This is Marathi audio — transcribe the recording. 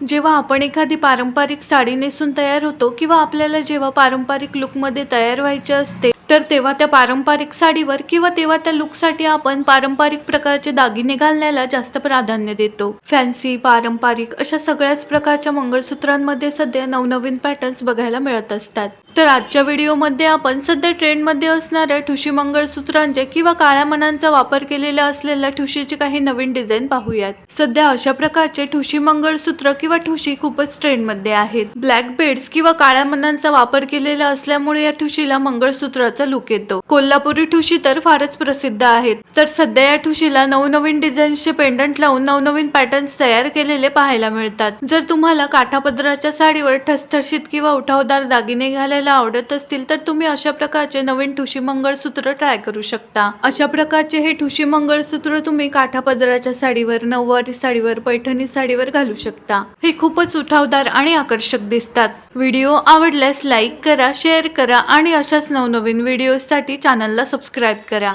जेव्हा आपण एखादी पारंपरिक साडी नेसून तयार होतो किंवा आपल्याला जेव्हा पारंपरिक लुकमध्ये तयार व्हायचे असते तर तेव्हा त्या पारंपरिक साडीवर किंवा तेव्हा त्या लुकसाठी आपण पारंपरिक प्रकारचे दागिने घालण्याला जास्त प्राधान्य देतो. फॅन्सी पारंपरिक अशा सगळ्याच प्रकारच्या मंगळसूत्रांमध्ये सध्या नवनवीन पॅटर्न्स बघायला मिळत असतात. तर आजच्या व्हिडिओमध्ये आपण सध्या ट्रेंडमध्ये असणाऱ्या ठुशी मंगळसूत्रांचे किंवा काळ्या मनांचा वापर केलेला असलेल्या ठुशीचे काही नवीन डिझाईन पाहूयात. सध्या अशा प्रकारचे ठुशी मंगळसूत्र किंवा ठुशी खूपच ट्रेंडमध्ये आहेत. ब्लॅक बेड्स किंवा काळ्या मनांचा वापर केलेला असल्यामुळे या ठुशीला मंगळसूत्राचा लुक येतो. कोल्हापुरी ठुशी तर फारच प्रसिद्ध आहेत. तर सध्या या ठुशीला नवनवीन डिझाईन्सचे पेंडंट लावून नवनवीन पॅटर्न्स तयार केलेले पाहायला मिळतात. जर तुम्हाला काठापदराच्या साडीवर ठसठशीत किंवा उठावदार दागिने घालायला आवडत असतील तर तुम्ही अशा प्रकारचे नवीन ठुशी मंगळसूत्र ट्राय करू शकता. अशा प्रकारचे हे ठुशी मंगळसूत्र तुम्ही काठापदराच्या साडीवर नऊवारी साडीवर पैठणी साडीवर घालू शकता. हे खूपच उठावदार आणि आकर्षक दिसतात. व्हिडिओ आवडल्यास लाईक करा शेअर करा आणि अशाच नवनवीन व्हिडिओसाठी चॅनलला सबस्क्राईब करा.